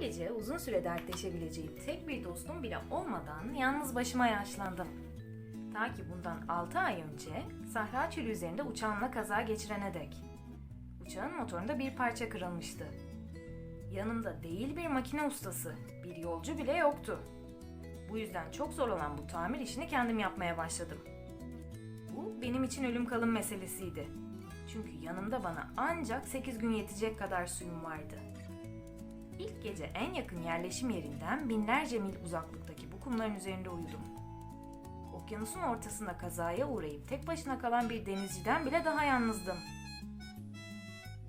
Böylece uzun süre dertleşebileceğim tek bir dostum bile olmadan yalnız başıma yaşlandım. Ta ki bundan 6 ay önce Sahra Çölü üzerinde uçağımla kaza geçirene dek. Uçağın motorunda bir parça kırılmıştı. Yanımda değil bir makine ustası, bir yolcu bile yoktu. Bu yüzden çok zor olan bu tamir işini kendim yapmaya başladım. Bu benim için ölüm kalım meselesiydi. Çünkü yanımda bana ancak 8 gün yetecek kadar suyum vardı. İlk gece en yakın yerleşim yerinden binlerce mil uzaklıktaki bu kumların üzerinde uyudum. Okyanusun ortasında kazaya uğrayıp tek başına kalan bir denizciden bile daha yalnızdım.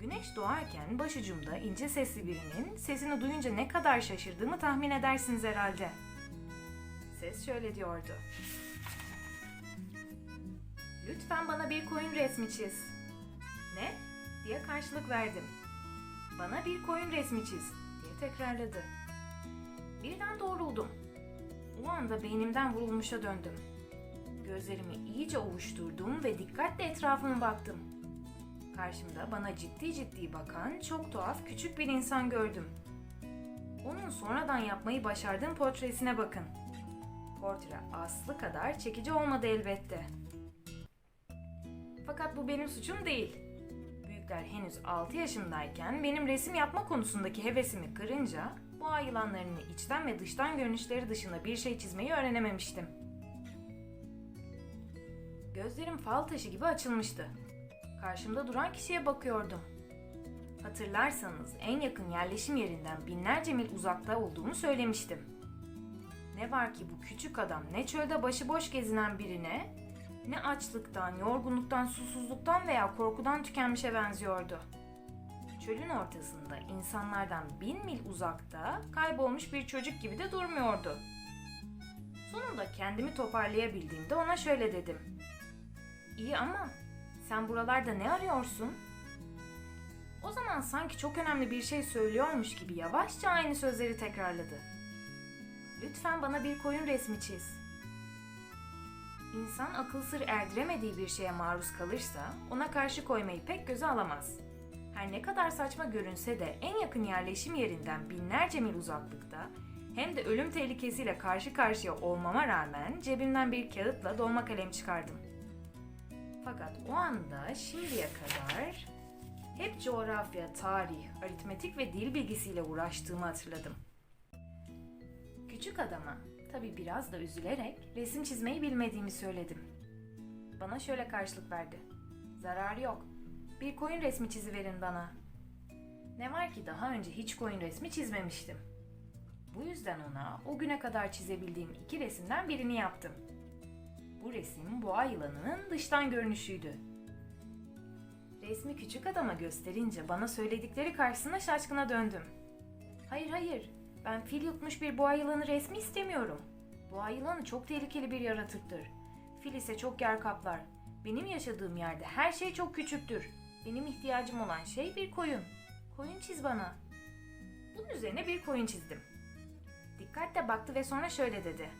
Güneş doğarken başucumda ince sesli birinin sesini duyunca ne kadar şaşırdığımı tahmin edersiniz herhalde. Ses şöyle diyordu. Lütfen bana bir koyun resmi çiz. Ne? diye karşılık verdim. Bana bir koyun resmi çiz tekrarladı. Birden doğruldum. O anda beynimden vurulmuşa döndüm. Gözlerimi iyice ovuşturdum ve dikkatle etrafıma baktım. Karşımda bana ciddi ciddi bakan çok tuhaf küçük bir insan gördüm. Onun sonradan yapmayı başardığım portresine bakın. Portre aslı kadar çekici olmadı elbette. Fakat bu benim suçum değil. Büyükler henüz 6 yaşındayken benim resim yapma konusundaki hevesimi kırınca boğa yılanlarını içten ve dıştan görünüşleri dışında bir şey çizmeyi öğrenememiştim. Gözlerim fal taşı gibi açılmıştı. Karşımda duran kişiye bakıyordum. Hatırlarsanız en yakın yerleşim yerinden binlerce mil uzakta olduğumu söylemiştim. Ne var ki bu küçük adam ne çölde başıboş gezinen birine, ne açlıktan, yorgunluktan, susuzluktan veya korkudan tükenmişe benziyordu. Çölün ortasında insanlardan bin mil uzakta kaybolmuş bir çocuk gibi de durmuyordu. Sonunda kendimi toparlayabildiğimde ona şöyle dedim. İyi ama sen buralarda ne arıyorsun? O zaman sanki çok önemli bir şey söylüyormuş gibi yavaşça aynı sözleri tekrarladı. Lütfen bana bir koyun resmi çiz. İnsan akıl sır erdiremediği bir şeye maruz kalırsa ona karşı koymayı pek göze alamaz. Her ne kadar saçma görünse de en yakın yerleşim yerinden binlerce mil uzaklıkta hem de ölüm tehlikesiyle karşı karşıya olmama rağmen cebimden bir kağıtla dolma kalem çıkardım. Fakat o anda şimdiye kadar hep coğrafya, tarih, aritmetik ve dil bilgisiyle uğraştığımı hatırladım. Küçük adama tabi biraz da üzülerek resim çizmeyi bilmediğimi söyledim. Bana şöyle karşılık verdi. Zararı yok. Bir koyun resmi çiziverin bana. Ne var ki daha önce hiç koyun resmi çizmemiştim. Bu yüzden ona o güne kadar çizebildiğim iki resimden birini yaptım. Bu resim boğa yılanının dıştan görünüşüydü. Resmi küçük adama gösterince bana söyledikleri karşısında şaşkına döndüm. Hayır hayır, ben fil yutmuş bir boğa yılanı resmi istemiyorum. Boğa yılanı çok tehlikeli bir yaratıktır. Fil ise çok yer kaplar. Benim yaşadığım yerde her şey çok küçüktür. Benim ihtiyacım olan şey bir koyun. Koyun çiz bana. Bunun üzerine bir koyun çizdim. Dikkatle baktı ve sonra şöyle dedi.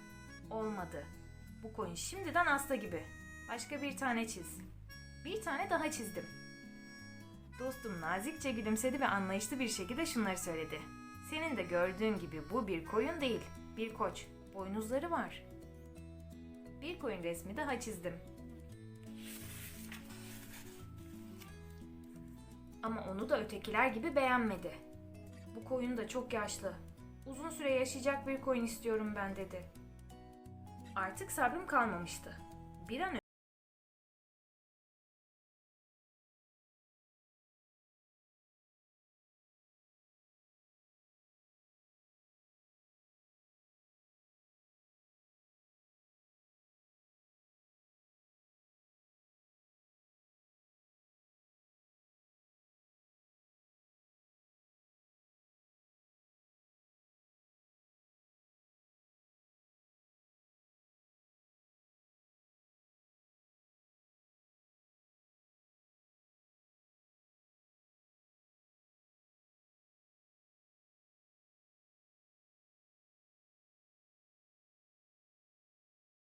Olmadı. Bu koyun şimdiden hasta gibi. Başka bir tane çiz. Bir tane daha çizdim. Dostum nazikçe gülümsedi ve anlayışlı bir şekilde şunları söyledi. Senin de gördüğün gibi bu bir koyun değil, bir koç. Boynuzları var. Bir koyun resmi daha çizdim. Ama onu da ötekiler gibi beğenmedi. Bu koyun da çok yaşlı. Uzun süre yaşayacak bir koyun istiyorum ben dedi. Artık sabrım kalmamıştı. Bir an